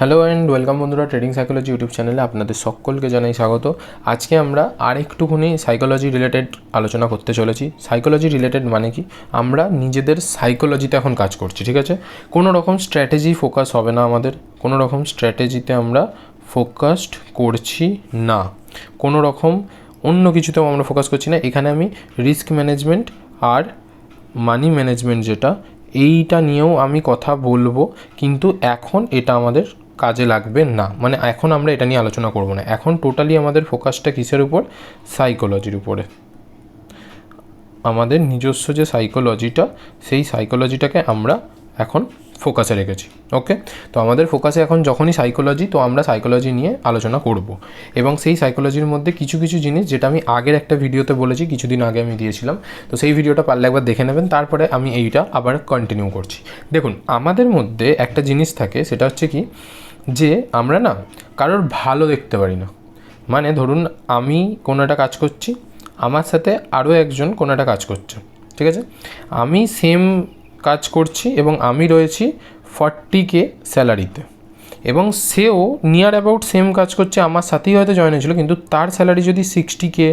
Hello and welcome বন্ধুরা trading psychology YouTube চ্যানেলে আপনাদের সকলকে জানাই স্বাগত। আজকে আমরা আর একটুখানি সাইকোলজি রিলেটেড আলোচনা করতে চলেছি। সাইকোলজি রিলেটেড মানে কি? আমরা নিজেদের সাইকোলজিতে এখন কাজ করছি, ঠিক আছে? কোনো রকম স্ট্র্যাটেজি ফোকাস হবে না আমাদের। কোনো রকম স্ট্র্যাটেজিতে আমরা ফোকাসড করছি না। কোনো রকম অন্য কিছুতেও আমরা ফোকাস করছি না। এখানে আমি রিস্ক ম্যানেজমেন্ট আর মানি ম্যানেজমেন্ট যেটা, এইটা নিয়েও আমি কথা বলব। কিন্তু এখন এটা আমাদের কাজে লাগবে না। মানে এখন আমরা এটা নিয়ে আলোচনা করব না। এখন টোটালি আমাদের ফোকাসটা কিসের উপর? সাইকোলজির উপরে। আমাদের নিজস্ব যে সাইকোলজিটা সেই সাইকোলজিটাকে আমরা এখন ফোকাসে রেখেছি। ওকে তো আমাদের ফোকাসে এখন যখনই সাইকোলজি তো আমরা সাইকোলজি নিয়ে আলোচনা করব। এবং সেই সাইকোলজির মধ্যে কিছু কিছু জিনিস, যেটা আমি আগের একটা ভিডিওতে বলেছি, কিছুদিন আগে আমি দিয়েছিলাম। তো সেই ভিডিওটা পারলে একবার দেখে নেবেন, তারপরে আমি এইটা আবার কন্টিনিউ করছি। দেখুন, আমাদের মধ্যে একটা জিনিস থাকে, সেটা হচ্ছে কি যে আমরা না কারোর ভালো দেখতে পারি না। মানে ধরুন আমি কোনো একটা কাজ করছি, আমার সাথে আরও একজন কোনো একটা কাজ করছে, ঠিক আছে? আমি সেম কাজ করছি এবং আমি রয়েছি ফর্টি কে স্যালারিতে এবং সেও নিয়ার অ্যাবাউট সেম কাজ করছে, আমার সাথেই হয়তো জয়েন হয়েছিল, কিন্তু তার স্যালারি যদি সিক্সটি কে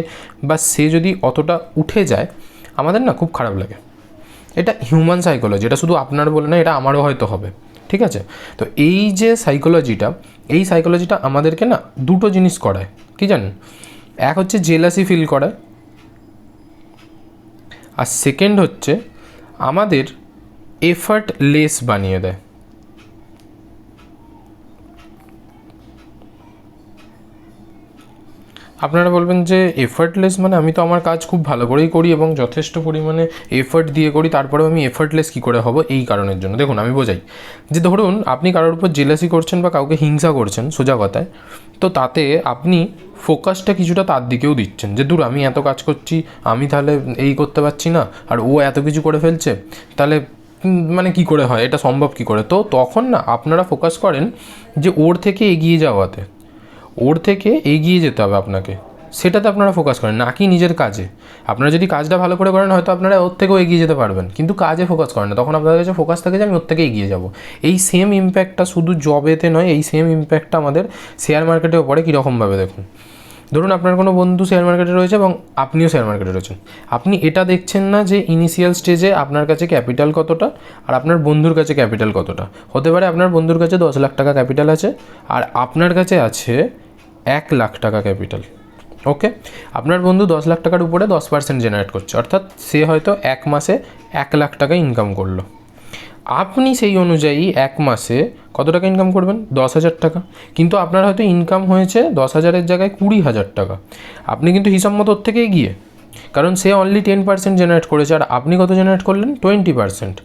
বা সে যদি অতটা উঠে যায়, আমাদের না খুব খারাপ লাগে। এটা হিউম্যান সাইকোলজি এটা শুধু আপনার বলে না এটা আমারও হয়তো হবে। ঠিক আছে? তো এই যে সাইকোলজিটা এই সাইকোলজিটা আমাদেরকে না দুটো জিনিস করায়, কি জানেন? এক হচ্ছে জেলাসি ফিল করায়, আর সেকেন্ড হচ্ছে আমাদের এফার্টলেস বানিয়ে দেয়। আপনারা বলবেন যে এফার্টলেস মানে আমি তো আমার কাজ খুব ভালো করেই করি এবং যথেষ্ট পরিমাণে এফার্ট দিয়ে করি, তারপরেও আমি এফার্টলেস কী করে হব এই কারণের জন্য। দেখুন, আমি বোঝাই যে ধরুন, আপনি কারোর উপর জেলাসি করছেন বা কাউকে হিংসা করছেন সোজা কথায়, তো তাতে আপনি ফোকাসটা কিছুটা তার দিকেও দিচ্ছেন যে, দূর, আমি এত কাজ করছি, আমি তাহলে এই করতে পারছি না, আর ও এত কিছু করে ফেলছে, তাহলে মানে কি করে হয়? এটা সম্ভব কি করে? তো তখন না, আপনারা ফোকাস করেন যে ওর থেকে এগিয়ে যাওয়াতে। ওর থেকে এগিয়ে যেতে হবে আপনাকে। সেটাতে আপনারা ফোকাস করেন, না কি নিজের কাজে। আপনারা যদি কাজটা ভালো করে করেন, হয়তো আপনারা ওর থেকেও এগিয়ে যেতে পারবেন। কিন্তু কাজে ফোকাস করেন না। তখন আপনাদের কাছে ফোকাস থাকে যে আমি ওর থেকে এগিয়ে যাব। এই সেম ইম্প্যাক্টটা শুধু জবেতে নয়, এই সেম ইম্প্যাক্টটা আমাদের শেয়ার মার্কেটেও পড়ে কীরকমভাবে দেখুন। ধরুন আপনার কোনো বন্ধু শেয়ার মার্কেটে রয়েছে এবং আপনিও শেয়ার মার্কেটে রয়েছেন। আপনি এটা দেখছেন না যে ইনিশিয়াল স্টেজে আপনার কাছে ক্যাপিটাল কতটা আর আপনার বন্ধুর কাছে ক্যাপিটাল কতটা। হতে পারে আপনার বন্ধুর কাছে দশ লাখ টাকা ক্যাপিটাল আছে আর আপনার কাছে আছে এক লাখ টাকা ক্যাপিটাল ওকে আপনার বন্ধু দশ লাখ টাকার উপরে দশ পার্সেন্ট জেনারেট করছে, অর্থাৎ সে হয়তো এক মাসে এক লাখ টাকা ইনকাম করল। আপনি সেই অনুযায়ী এক মাসে কত টাকা ইনকাম করবেন? দশ হাজার টাকা। কিন্তু আপনার হয়তো ইনকাম হয়েছে দশ হাজারের জায়গায় কুড়ি হাজার টাকা। আপনি কিন্তু হিসাব মতো ওর থেকে এগিয়ে, কারণ সে অনলি টেন পার্সেন্ট জেনারেট করেছে আর আপনি কত জেনারেট করলেন? টোয়েন্টি পার্সেন্ট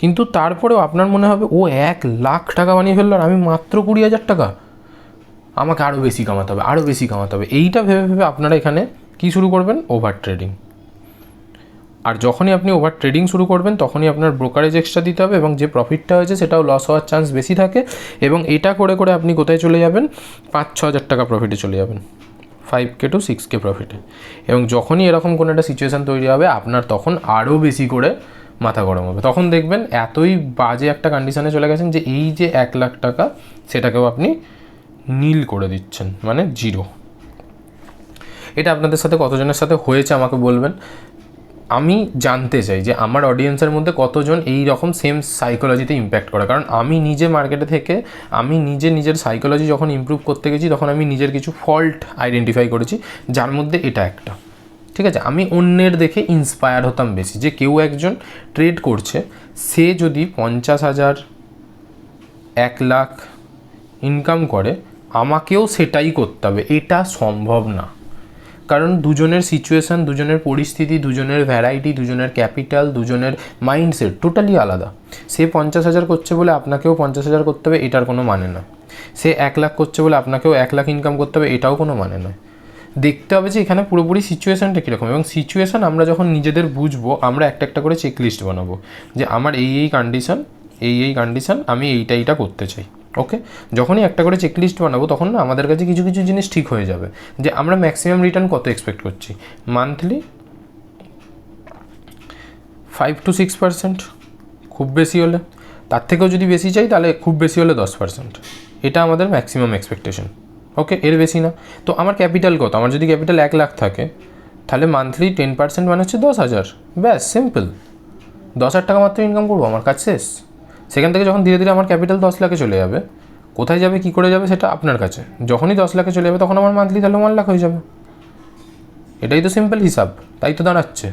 কিন্তু তারপরেও আপনার মনে হবে, ও এক লাখ টাকা বানিয়ে ফেলল আর আমি মাত্র কুড়ি হাজার টাকা। আমাকে আরও বেশি কামাতে হবে আরও বেশি কামাতে হবে। এইটা ভেবে ভেবে আপনারা এখানে কী শুরু করবেন? ওভার ট্রেডিং আর যখনই আপনি ওভার ট্রেডিং শুরু করবেন, তখনই আপনার ব্রোকারেজ এক্সট্রা দিতে হবে এবং যে প্রফিটটা হয়েছে, সেটাও লস হওয়ার চান্স বেশি থাকে এবং এটা করে করে আপনি কোথায় চলে যাবেন? পাঁচ ছ হাজার টাকা প্রফিটে চলে যাবেন। Five K two six K প্রফিটে এবং যখনই এরকম কোনো একটা সিচুয়েশান তৈরি হবে, আপনার তখন আরও বেশি করে মাথা গরম হবে। তখন দেখবেন এতই বাজে একটা কন্ডিশনে চলে গেছেন যে এই যে এক লাখ টাকা, সেটাকেও আপনি নীল করে দিচ্ছেন মানে জিরো। এটা আপনাদের সাথে কতজনের সাথে হয়েছে আমাকে বলবেন। আমি জানতে চাই যে আমার অডিয়েন্সের মধ্যে কতজন এই রকম সেম সাইকোলজিতে ইম্প্যাক্ট করে। কারণ আমি নিজে মার্কেটে থেকে, আমি নিজে নিজের সাইকোলজি যখন ইমপ্রুভ করতে গেছি, তখন আমি নিজের কিছু ফল্ট আইডেন্টিফাই করেছি, যার মধ্যে এটা একটা। ঠিক আছে? আমি অন্যের দেখে ইন্সপায়ার হতাম বেশি যে কেউ একজন ট্রেড করছে, সে যদি পঞ্চাশ হাজার, এক লাখ ইনকাম করে আমাকেও সেটাই করতে হবে, এটা সম্ভব না। কারণ দুজনের সিচুয়েশান দুজনের পরিস্থিতি, দুজনের ভ্যারাইটি দুজনের ক্যাপিটাল দুজনের মাইন্ডসেট টোটালি আলাদা। সে পঞ্চাশ হাজার করছে বলে আপনাকেও পঞ্চাশ হাজার করতে হবে, এটার কোনো মানে নয়। সে এক লাখ করছে বলে আপনাকেও এক লাখ ইনকাম করতে হবে, এটাও কোনো মানে নয়। দেখতে হবে যে এখানে পুরোপুরি সিচুয়েশানটা কীরকম এবং সিচুয়েশান আমরা যখন নিজেদের বুঝব, আমরা একটা একটা করে চেকলিস্ট বানাবো যে আমার এই এই কন্ডিশন এই এই কন্ডিশন আমি এইটা এইটা করতে চাই। ওকে যখনই একটা করে চেকলিস্ট বানাবো, তখন না আমাদের কাছে কিছু কিছু জিনিস ঠিক হয়ে যাবে। যে আমরা ম্যাক্সিমাম রিটার্ন কত এক্সপেক্ট করছি? Monthly five to six percent খুব বেশি হলে। তার থেকেও যদি বেশি চাই, তাহলে খুব বেশি হলে দশ পার্সেন্ট এটা আমাদের ম্যাক্সিমাম এক্সপেকটেশন ওকে এর বেশি না। তো আমার ক্যাপিটাল কত? আমার যদি ক্যাপিটাল এক লাখ থাকে, তাহলে মান্থলি টেন পার্সেন্ট মানে হচ্ছে দশ হাজার। ব্যাস সিম্পল দশ হাজার টাকা মাত্র ইনকাম করব, আমার কাজ শেষ। সেখান থেকে যখন ধীরে ধীরে আমার ক্যাপিটাল দশ লাখে চলে যাবে, কোথায় যাবে, কী করে যাবে সেটা আপনার কাছে। যখনই দশ লাখে চলে যাবে, তখন আমার মান্থলি তাহলে ওয়ান লাখ হয়ে যাবে। এটাই তো সিম্পল হিসাব, তাই তো দাঁড়াচ্ছে।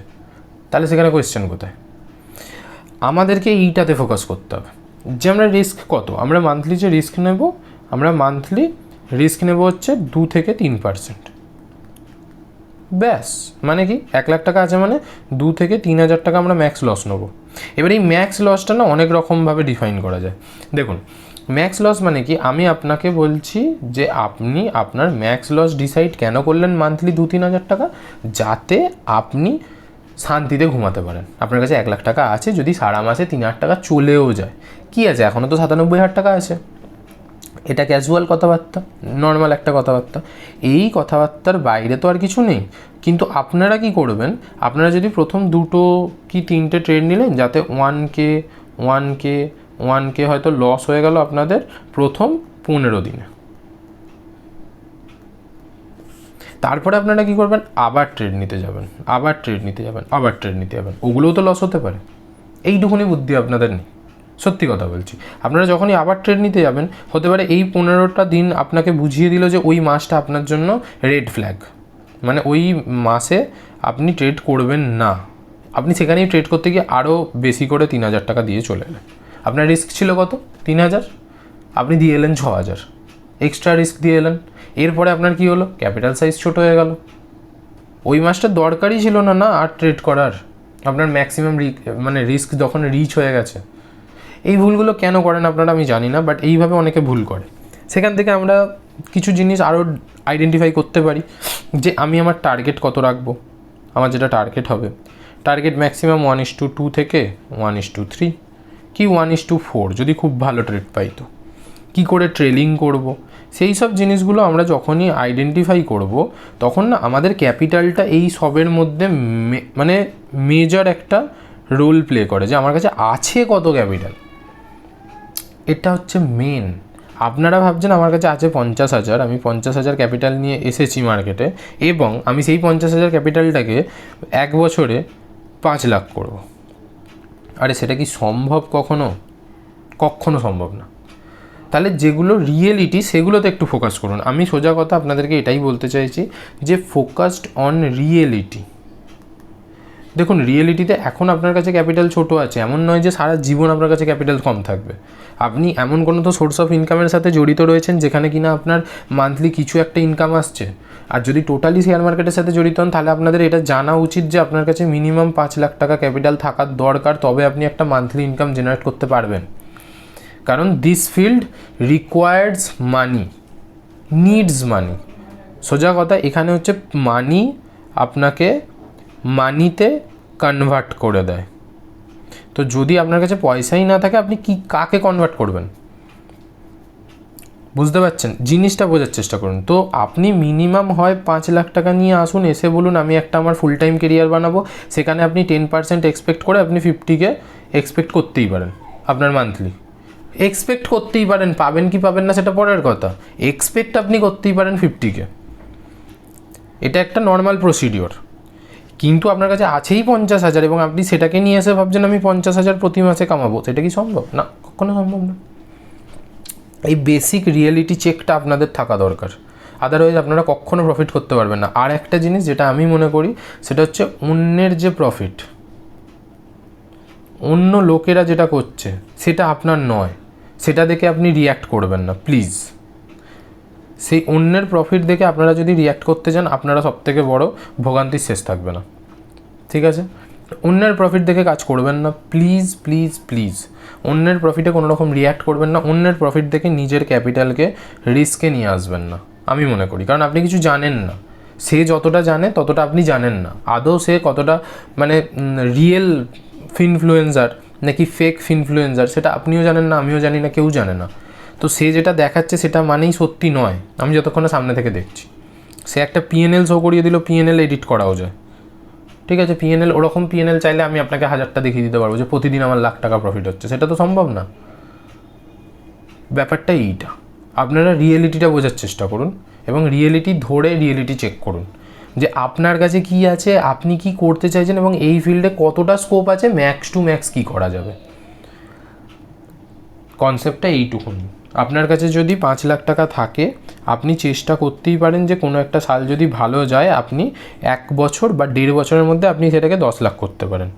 তাহলে সেখানে কোয়েশ্চেন কোথায়? আমাদেরকে এইটাতে ফোকাস করতে হবে। যে আমরা রিস্ক কত? আমরা মান্থলি যে রিস্ক নেব, আমরা মান্থলি রিস্ক নেব হচ্ছে দু থেকে তিন পার্সেন্ট ব্যাস মানে কি? এক লাখ টাকা আছে মানে দু থেকে তিন হাজার টাকা আমরা ম্যাক্স লস নেব। এবার এই ম্যাক্স লসটা না অনেক রকমভাবে ডিফাইন করা যায়। দেখুন ম্যাক্স লস মানে কি? আমি আপনাকে বলছি যে আপনি আপনার ম্যাক্স লস ডিসাইড কেন করলেন মান্থলি দু তিন হাজার টাকা? যাতে আপনি শান্তিতে ঘুমাতে পারেন। আপনার কাছে এক লাখ টাকা আছে, যদি সারা মাসে তিন হাজার টাকা চলেও যায়। কি আছে? এখনও তো সাতানব্বই হাজার টাকা আছে। এটা ক্যাজুয়াল কথাবার্তা নর্মাল একটা কথাবার্তা। এই কথাবার্তার বাইরে তো আর কিছু নেই। কিন্তু আপনারা কি করবেন? আপনারা যদি প্রথম দুটো কি তিনটে ট্রেড নিলেন, যাতে one K one K one K হয়তো লস হয়ে গেল আপনাদের প্রথম পনেরো দিনে। তারপরে আপনারা কি করবেন? আবার ট্রেড নিতে যাবেন, আবার ট্রেড নিতে যাবেন, আবার ট্রেড নিতে যাবেন। ওগুলোও তো লস হতে পারে। এইটুকুনি বুদ্ধি আপনাদের নেই। সত্যি কথা বলছি। আপনারা যখনই আবার ট্রেড নিতে যাবেন, হতে পারে এই পনেরোটা দিন আপনাকে বুঝিয়ে দিল যে ওই মাসটা আপনার জন্য রেড ফ্ল্যাগ মানে ওই মাসে আপনি ট্রেড করবেন না। আপনি সেখানেই ট্রেড করতে গিয়ে আরও বেশি করে তিন হাজার টাকা দিয়ে চলে এলেন। আপনার রিস্ক ছিল কত? তিন হাজার? আপনি দিয়ে এলেন ছ হাজার। এক্সট্রা রিস্ক দিয়ে এলেন। এরপরে আপনার কি হলো? ক্যাপিটাল সাইজ ছোট হয়ে গেল। ওই মাসটা দরকারই ছিল না না আর ট্রেড করার। আপনার ম্যাক্সিমাম মানে রিস্ক যখন রিচ হয়ে গেছে এই ভুলগুলো কেন করেন আপনারা আমি জানি না বাট এইভাবে অনেকে ভুল করে। সেখান থেকে আমরা কিছু জিনিস আরও আইডেন্টিফাই করতে পারি যে আমি আমার টার্গেট কত রাখব। আমার যেটা টার্গেট হবে। Target maximum one is to two থেকে ওয়ান ইস টু থ্রি কি ওয়ান ইস টু ফোর যদি খুব ভালো ট্রেড পাই তো। কী করে ট্রেলিং করব? সেই সব জিনিসগুলো আমরা যখনই আইডেন্টিফাই করব, তখন না আমাদের ক্যাপিটালটা এই সবের মধ্যে মানে মেজর একটা রোল প্লে করে যে আমার কাছে আছে কত ক্যাপিটাল এটা হচ্ছে মেন আপনারা ভাবছেন আমার কাছে আছে পঞ্চাশ হাজার, আমি পঞ্চাশ হাজার ক্যাপিটাল নিয়ে এসেছি মার্কেটে এবং আমি সেই পঞ্চাশ হাজার ক্যাপিটালটাকে এক বছরে পাঁচ লাখ করব। আরে সেটা কি সম্ভব কখনো? কখনো সম্ভব না। তাহলে যেগুলো রিয়েলিটি সেগুলোতে একটু ফোকাস করুন। আমি সোজা কথা আপনাদেরকে এটাই বলতে চাইছি যে ফোকাসড অন রিয়েলিটি দেখুন রিয়েলিটিতে এখন আপনার কাছে ক্যাপিটাল ছোট আছে, এমন নয় যে সারা জীবন আপনার কাছে ক্যাপিটাল কম থাকবে। আপনি এমন কোনো তো সোর্স অফ ইনকামের সাথে জড়িত রয়েছেন, যেখানে কিনা আপনার মান্থলি কিছু একটা ইনকাম আসছে। আর যদি টোটালি শেয়ার মার্কেটের সাথে জড়িত হন, তাহলে আপনাদের এটা জানা উচিত যে আপনার কাছে মিনিমাম পাঁচ লাখ টাকা ক্যাপিটাল থাকার দরকার, তবে আপনি একটা মান্থলি ইনকাম জেনারেট করতে পারবেন। কারণ this field requires money needs money সোজা কথা, এখানে হচ্ছে মানি আপনাকে মানিতে কনভার্ট করে দেয়। তো যদি আপনার কাছে পয়সাই না থাকে, আপনি কি, কাকে কনভার্ট করবেন? বুঝতে পারছেন? জিনিসটা বোঝার চেষ্টা করুন। তো আপনি মিনিমাম হয় পাঁচ লাখ টাকা নিয়ে আসুন, এসে বলুন, আমি একটা আমার ফুল টাইম কেরিয়ার বানাবো। সেখানে আপনি টেন পার্সেন্ট এক্সপেক্ট করে আপনি ফিফটিকে এক্সপেক্ট করতেই পারেন, আপনার মান্থলি এক্সপেক্ট করতেই পারেন, পাবেন কি পাবেন না সেটা পরের কথা। এক্সপেক্ট আপনি করতেই পারেন ফিফটিকে এটা একটা নর্মাল প্রসিডিওর কিন্তু আপনার কাছে আছেই পঞ্চাশ হাজার এবং আপনি সেটাকে নিয়ে এসে ভাবছেন, আমি পঞ্চাশ হাজার প্রতি মাসে কামাবো। সেটা কি সম্ভব? না, কখনো সম্ভব না। এই বেসিক রিয়েলিটি চেকটা আপনাদের থাকা দরকার। আদারওয়াইজ আপনারা কখনো প্রফিট করতে পারবেন না। আর একটা জিনিস যেটা আমি মনে করি, সেটা হচ্ছে অন্যের যে প্রফিট অন্য লোকেরা যেটা করছে, সেটা আপনার নয়। সেটা দেখে আপনি রিয়্যাক্ট করবেন না প্লিজ সেই অন্যের প্রফিট দেখে আপনারা যদি রিয়্যাক্ট করতে চান আপনারা সব থেকে বড় ভোগান্তির শেষ থাকবে না। ঠিক আছে? অন্যের প্রফিট দেখে কাজ করবেন না। প্লিজ প্লিজ প্লিজ অন্যের প্রফিটে কোনো রকম রিয়্যাক্ট করবেন না। অন্যের প্রফিট দেখে নিজের ক্যাপিটালকে রিস্কে নিয়ে আসবেন না। আমি মনে করি। কারণ আপনি কিছু জানেন না। সে যতটা জানে, ততটা আপনি জানেন না। আদৌ সে কতটা মানে রিয়েল ফিনফ্লুয়েন্সার নাকি ফেক ফিনফ্লুয়েন্সার সেটা আপনিও জানেন না, আমিও জানি না, কেউ জানে না। তো সে যেটা দেখাচ্ছে সেটা মানেই সত্যি নয়। আমি যতক্ষণে সামনে থেকে দেখছি। সে একটা পিএনএল শো করিয়ে দিল পিএনএল এডিট করাও যায়। ঠিক আছে পিএনএল ওরকম পিএনএল চাইলে আমি আপনাকে হাজারটা দেখিয়ে দিতে পারব যে প্রতিদিন আমার লাখ টাকা প্রফিট হচ্ছে। সেটা তো সম্ভব না। ব্যাপারটা এইটা। আপনারা রিয়েলিটিটা বোঝার চেষ্টা করুন এবং রিয়েলিটি ধরে রিয়েলিটি চেক করুন যে আপনার কাছে কি আছে, আপনি কি করতে চাইছেন এবং এই ফিল্ডে কতটা স্কোপ আছে ম্যাক্স টু ম্যাক্স কি করা যাবে। কনসেপ্টটা এইটুকুন। আপনার কাছে যদি পাঁচ লাখ টাকা থাকে, আপনি চেষ্টা করতেই পারেন যে কোনো একটা সাল যদি ভালো যায়, আপনি এক বছর বা দেড় বছরের মধ্যে আপনি সেটাকে দশ লাখ করতে পারেন।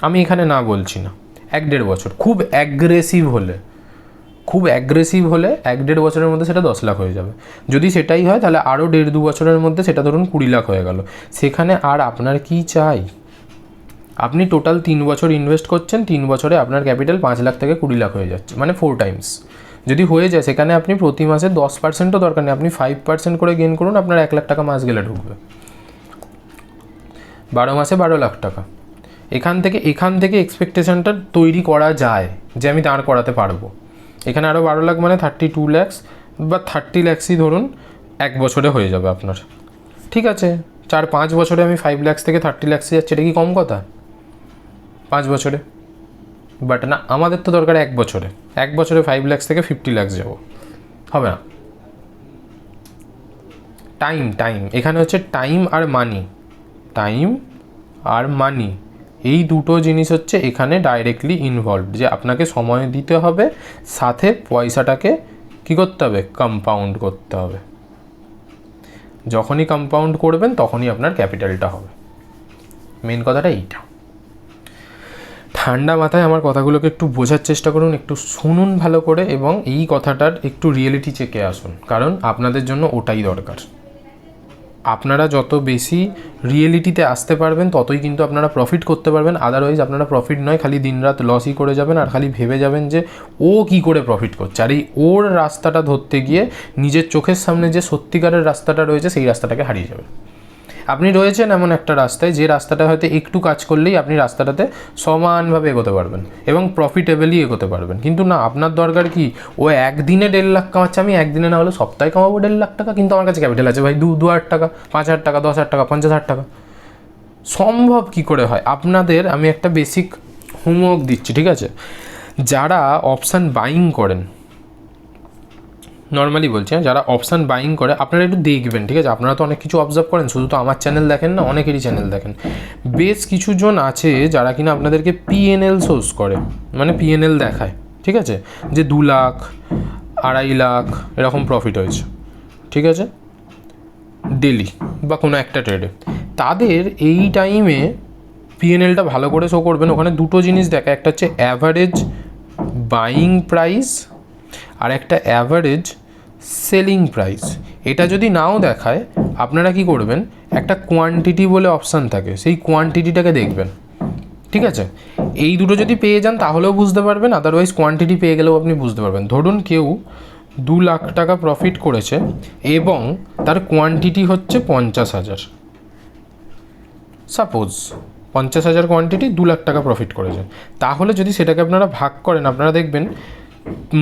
আমি এখানে না বলছি না। এক দেড় বছর। খুব অ্যাগ্রেসিভ হলে, খুব অ্যাগ্রেসিভ হলে এক দেড় বছরের মধ্যে সেটা দশ লাখ হয়ে যাবে। যদি সেটাই হয়, তাহলে আরও দেড় দু বছরের মধ্যে সেটা ধরুন কুড়ি লাখ হয়ে গেল। সেখানে আর আপনার কি চাই? আপনি টোটাল তিন বছর ইনভেস্ট করছেন, তিন বছরে আপনার ক্যাপিটাল পাঁচ লাখ থেকে কুড়ি লাখ হয়ে যাচ্ছে মানে ফোর টাইমস যদি হয়ে যায়, সেখানে আপনি প্রতি মাসে দশ পার্সেন্টও দরকার নেই। আপনি ফাইভ পার্সেন্ট করে গেন করুন, আপনার এক লাখ টাকা মাস গেলে ঢুকবে। বারো মাসে বারো লাখ টাকা। এখান থেকে এখান থেকে এক্সপেকটেশনটা তৈরি করা যায় যে আমি দাঁড় করাতে পারব। এখানে আরও বারো লাখ মানে থার্টি টু ল্যাক্স বা থার্টি ল্যাক্সই ধরুন, এক বছরে হয়ে যাবে আপনার। ঠিক আছে চার পাঁচ বছরে আমি ফাইভ ল্যাক্স থেকে থার্টি ল্যাক্সে যাচ্ছি, এটা কি কম কথা? পাঁচ বছরে। বাট না, আমাদের তো দরকার এক বছরে। এক বছরে ফাইভ ল্যাক্স থেকে ফিফটি ল্যাক্স যাব। হবে না? টাইম টাইম এখানে হচ্ছে টাইম আর মানি টাইম আর মানি এই দুটো জিনিস হচ্ছে এখানে ডাইরেক্টলি ইনভলভ যে আপনাকে সময় দিতে হবে, সাথে পয়সাটাকে কী করতে হবে? কম্পাউন্ড করতে হবে। যখনই কম্পাউন্ড করবেন, তখনই আপনার ক্যাপিটালটা হবে। মেন কথাটা এইটা। ঠান্ডা মাথায় আমার কথাগুলোকে একটু বোঝার চেষ্টা করুন, একটু শুনুন ভালো করে এবং এই কথাটার একটু রিয়েলিটি চেকে আসুন। কারণ আপনাদের জন্য ওটাই দরকার। আপনারা যত বেশি রিয়েলিটিতে আসতে পারবেন, ততই কিন্তু আপনারা প্রফিট করতে পারবেন। আদারওয়াইজ আপনারা প্রফিট নয়, খালি দিনরাত লসই করে যাবেন আর খালি ভেবে যাবেন যে ও কি করে প্রফিট করছে। আর এই ওর রাস্তাটা ধরতে গিয়ে নিজের চোখের সামনে যে সত্যিকারের রাস্তাটা রয়েছে, সেই রাস্তাটাকে হারিয়ে যাবেন। আপনি রয়েছেন এমন একটা রাস্তায়, যে রাস্তাটা হয়তো একটু কাজ করলেই আপনি রাস্তাটাতে সমানভাবে এগোতে পারবেন এবং প্রফিটেবলি এগোতে পারবেন। কিন্তু না, আপনার দরকার কি? ও একদিনে দেড় লাখ কামাচ্ছে, আমি একদিনে না হলে সপ্তাহে কামাবো দেড় লাখ টাকা? কিন্তু আমার কাছে ক্যাপিটাল আছে ভাই, দু দু হাজার টাকা, পাঁচ হাজার টাকা, দশ হাজার টাকা, পঞ্চাশ হাজার টাকা। সম্ভব কি করে হয়? আপনাদের আমি একটা বেসিক হোমওয়ার্ক দিচ্ছি, ঠিক আছে? যারা অপশান বাইং করেন নর্মালি বলছি হ্যাঁ, যারা অপশান বাইং করে আপনারা একটু দেখবেন ঠিক আছে? আপনারা তো অনেক কিছু অবজার্ভ করেন শুধু তো আমার চ্যানেল দেখেন না অনেকেরই চ্যানেল দেখেন। বেশ কিছু জন আছে যারা কিনা আপনাদেরকে পিএনএল সোর্স করে মানে পিএনএল দেখায় ঠিক আছে? যে দু লাখ আড়াই লাখ এরকম প্রফিট হয়েছে ঠিক আছে? ডেলি বা কোনো একটা ট্রেডে তাদের এই টাইমে পিএনএলটা ভালো করে শো করবেন। ওখানে দুটো জিনিস দেখা একটা হচ্ছে অ্যাভারেজ বাইং প্রাইস আর একটা অ্যাভারেজ সেলিং প্রাইস এটা যদি নাও দেখায়, আপনারা কি করবেন? একটা কোয়ান্টিটি বলে অপশান থাকে, সেই কোয়ান্টিটিটাকে দেখবেন। ঠিক আছে? এই দুটো যদি পেয়ে যান, তাহলেও বুঝতে পারবেন আদারওয়াইজ কোয়ান্টিটি পেয়ে গেলেও আপনি বুঝতে পারবেন। ধরুন কেউ দু লাখ টাকা প্রফিট করেছে এবং তার কোয়ান্টিটি হচ্ছে পঞ্চাশ হাজার। সাপোজ পঞ্চাশ হাজার কোয়ান্টিটি দু লাখ টাকা প্রফিট করেছে। তাহলে যদি সেটাকে আপনারা ভাগ করেন, আপনারা দেখবেন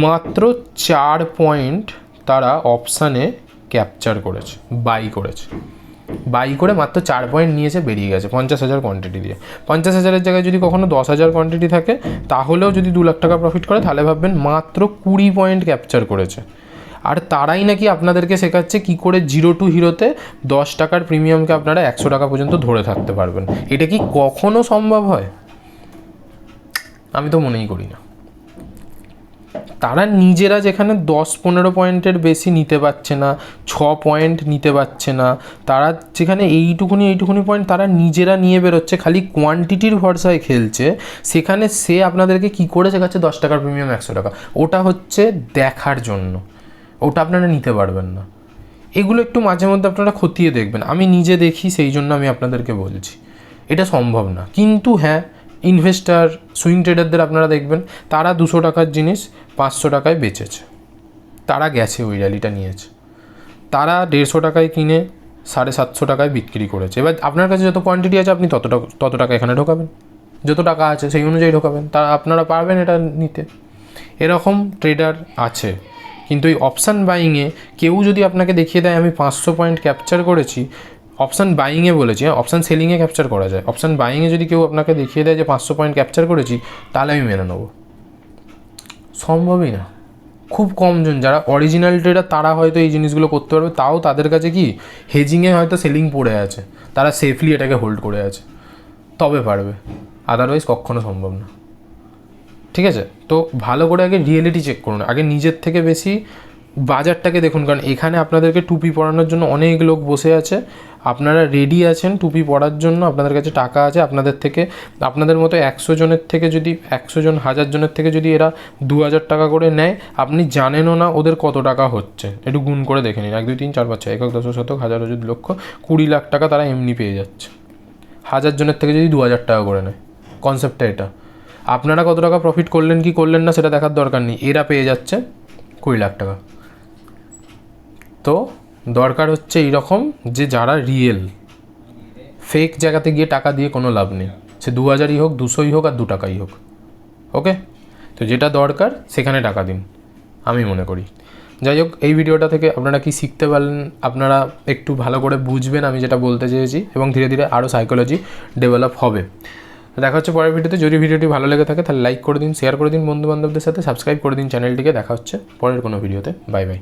মাত্র চার পয়েন্ট তারা অপশানে ক্যাপচার করেছে, বাই করেছে। বাই করে মাত্র চার পয়েন্ট নিয়েছে, বেরিয়ে গেছে পঞ্চাশ হাজার কোয়ান্টিটি দিয়ে। পঞ্চাশ হাজারের জায়গায় যদি কখনো দশ হাজার কোয়ান্টিটি থাকে, তাহলেও যদি দু লাখ টাকা প্রফিট করে, তাহলে ভাববেন মাত্র কুড়ি পয়েন্ট ক্যাপচার করেছে। আর তারাই নাকি আপনাদেরকে শেখাচ্ছে কি করে জিরো টু হিরোতে দশ টাকার প্রিমিয়ামকে আপনারা একশো টাকা পর্যন্ত ধরে থাকতে পারবেন। এটা কি কখনো সম্ভব হয়? আমি তো মনেই করি না। তারা নিজেরা যেখানে দশ পনেরো পয়েন্টের বেশি নিতে পারছে না, ছ পয়েন্ট নিতে পারছে না, তারা যেখানে এইটুকুনি এইটুকুনি পয়েন্ট তারা নিজেরা নিয়ে বেরোচ্ছে, খালি কোয়ান্টিটির ভরসায় খেলছে, সেখানে সে আপনাদেরকে কি করে শেখাচ্ছে, দশ টাকার প্রিমিয়াম একশো টাকা। ওটা হচ্ছে দেখার জন্য। ওটা আপনারা নিতে পারবেন না। এগুলো একটু মাঝে মধ্যে আপনারা খতিয়ে দেখবেন। আমি নিজে দেখি, সেই জন্য আমি আপনাদেরকে বলছি। এটা সম্ভব না। কিন্তু হ্যাঁ ইনভেস্টার, সুইং ট্রেডারদের আপনারা দেখবেন, তারা দুশো টাকার জিনিস পাঁচশো টাকায় বেচেছে। তারা গেছে ওই র্যালিটা নিয়েছে। তারা দেড়শো টাকায় কিনে সাড়ে সাতশো টাকায় বিক্রি করেছে। এবার আপনার কাছে যত কোয়ান্টিটি আছে, আপনি ততটা, তত টাকা এখানে ঢোকাবেন। যত টাকা আছে, সেই অনুযায়ী ঢোকাবেন। তারা আপনারা পারবেন এটা নিতে। এরকম ট্রেডার আছে। কিন্তু এই অপশান বাইংয়ে কেউ যদি আপনাকে দেখিয়ে দেয়, আমি পাঁচশো পয়েন্ট ক্যাপচার করেছি অপশান বাইংয়ে বলেছি হ্যাঁ অপশান সেলিংয়ে ক্যাপচার করা যায়। অপশান বাইংয়ে যদি কেউ আপনাকে দেখিয়ে দেয় যে পাঁচশো পয়েন্ট ক্যাপচার করেছি, তাহলে আমি মেনে নেব। সম্ভবই না। খুব কমজন যারা অরিজিনাল ট্রেডার তারা হয়তো এই জিনিসগুলো করতে পারবে। তাও তাদের কাছে কি? হেজিংয়ে হয়তো সেলিং পড়ে আছে। তারা সেফলি এটাকে হোল্ড করে আছে। তবে পারবে। আদারওয়াইজ কখনো সম্ভব না। ঠিক আছে? তো ভালো করে আগে রিয়েলিটি চেক করুন। আগে নিজের থেকে বেশি বাজারটাকে দেখুন, কারণ এখানে আপনাদেরকে টুপি পরানোর জন্য অনেক লোক বসে আছে। আপনারা রেডি আছেন টুপি পরার জন্য, আপনাদের কাছে টাকা আছে, আপনাদের থেকে, আপনাদের মতো একশো জনের থেকে যদি, একশো জন, হাজার জনের থেকে যদি এরা দু হাজার টাকা করে নেয়, আপনি জানেনও না ওদের কত টাকা হচ্ছে। একটু গুণ করে দেখে নিন, এক, দুই, তিন, চার, পাঁচ, ছয়, একক, দশ, শতক, হাজার হাজার লক্ষ, কুড়ি লাখ টাকা তারা এমনি পেয়ে যাচ্ছে। হাজার জনের থেকে যদি দু হাজার টাকা করে নেয় কনসেপ্টটা এটা। আপনারা কত টাকা প্রফিট করলেন, কি করলেন না, সেটা দেখার দরকার নেই। এরা পেয়ে যাচ্ছে কুড়ি লাখ টাকা। তো দরকার হচ্ছে এইরকম যে যারা রিয়েল ফেক জায়গাতে গিয়ে টাকা দিয়ে কোনো লাভ নেই। সে দু হাজারই হোক, দুশোই হোক আর দু টাকাই হোক। ওকে? তো যেটা দরকার সেখানে টাকা দিন, আমি মনে করি। যাই হোক, এই ভিডিওটা থেকে আপনারা কি শিখতে পারলেন, আপনারা একটু ভালো করে বুঝবেন আমি যেটা বলতে চেয়েছি এবং ধীরে ধীরে আরও সাইকোলজি ডেভেলপ হবে। দেখা হচ্ছে পরের ভিডিওতে। যদি ভিডিওটি ভালো লেগে থাকে, তাহলে লাইক করে দিন শেয়ার করে দিন বন্ধু বান্ধবদের সাথে সাবস্ক্রাইব করে দিন চ্যানেলটিকে। দেখা হচ্ছে পরের কোনো ভিডিওতে। Bye bye